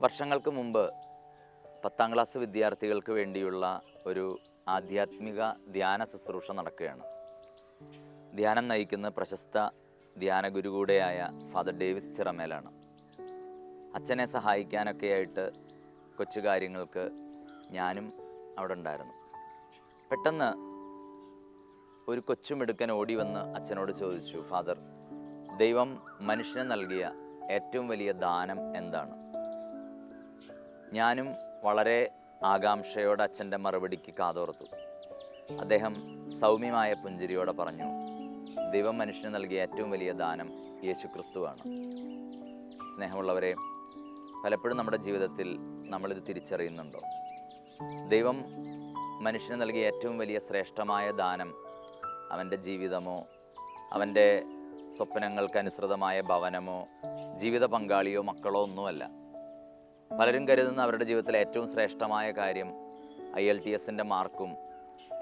വർഷങ്ങൾക്ക് മുമ്പ് പത്താം ക്ലാസ് വിദ്യാർത്ഥികൾക്ക് വേണ്ടിയുള്ള ഒരു ആധ്യാത്മിക ധ്യാന ശുശ്രൂഷ നടക്കുകയാണ്. ധ്യാനം നയിക്കുന്ന പ്രശസ്ത ധ്യാന ഗുരു കൂടെയായ ഫാദർ ഡേവിസ് ചിറമേലാണ്. അച്ഛനെ സഹായിക്കാനൊക്കെയായിട്ട് കൊച്ചു കാര്യങ്ങൾക്ക് ഞാനും അവിടെ ഉണ്ടായിരുന്നു. പെട്ടെന്ന് ഒരു കൊച്ചുമിടുക്കൻ ഓടി വന്ന് അച്ഛനോട് ചോദിച്ചു ഫാദർ ദൈവം മനുഷ്യന് നൽകിയ ഏറ്റവും വലിയ ദാനം എന്താണ്? ഞാനും വളരെ ആകാംക്ഷയോടെ അച്ഛന്റെ മറുപടിക്ക് കാതോർത്തു. അദ്ദേഹം സൗമ്യമായ പുഞ്ചിരിയോടെ പറഞ്ഞു ദൈവം മനുഷ്യന് നൽകിയ ഏറ്റവും വലിയ ദാനം യേശുക്രിസ്തുവാണ്. സ്നേഹമുള്ളവരെ പലപ്പോഴും നമ്മുടെ ജീവിതത്തിൽ നമ്മളിത് തിരിച്ചറിയുന്നുണ്ടോ? ദൈവം മനുഷ്യന് നൽകിയ ഏറ്റവും വലിയ ശ്രേഷ്ഠമായ ദാനം അവന്റെ ജീവിതമോ അവന്റെ സ്വപ്നങ്ങൾക്കനുസൃതമായ ഭവനമോ ജീവിത പങ്കാളിയോ മക്കളോ ഒന്നുമല്ല. പലരും കരുതുന്ന അവരുടെ ജീവിതത്തിലെ ഏറ്റവും ശ്രേഷ്ഠമായ കാര്യം ഐ എൽ ടി എസിന്റെ മാർക്കും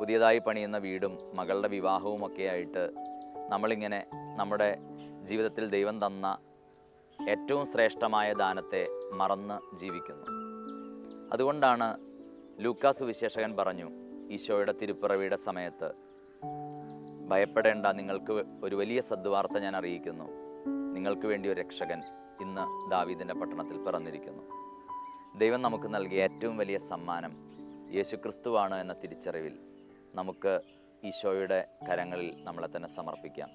പുതിയതായി പണിയുന്ന വീടും മകളുടെ വിവാഹവും ഒക്കെ ആയിട്ട് നമ്മളിങ്ങനെ നമ്മുടെ ജീവിതത്തിൽ ദൈവം തന്ന ഏറ്റവും ശ്രേഷ്ഠമായ ദാനത്തെ മറന്ന് ജീവിക്കുന്നു. അതുകൊണ്ടാണ് ലൂക്കാസ് വിശേഷകൻ പറഞ്ഞു ഈശോയുടെ തിരുപ്പിറവിയുടെ സമയത്ത് ഭയപ്പെടേണ്ട നിങ്ങൾക്ക് ഒരു വലിയ സദ്വാർത്ത ഞാൻ അറിയിക്കുന്നു. നിങ്ങൾക്ക് വേണ്ടി ഒരു രക്ഷകൻ ഇന്ന് ദാവീദിന്റെ പട്ടണത്തിൽ പിറന്നിരിക്കുന്നു. ദൈവം നമുക്ക് നൽകിയ ഏറ്റവും വലിയ സമ്മാനം യേശുക്രിസ്തുവാണ് എന്ന തിരിച്ചറിവിൽ നമുക്ക് ഈശോയുടെ കരങ്ങളിൽ നമ്മളെ തന്നെ സമർപ്പിക്കാം.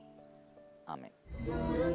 നുറുങ്ങുവെട്ടം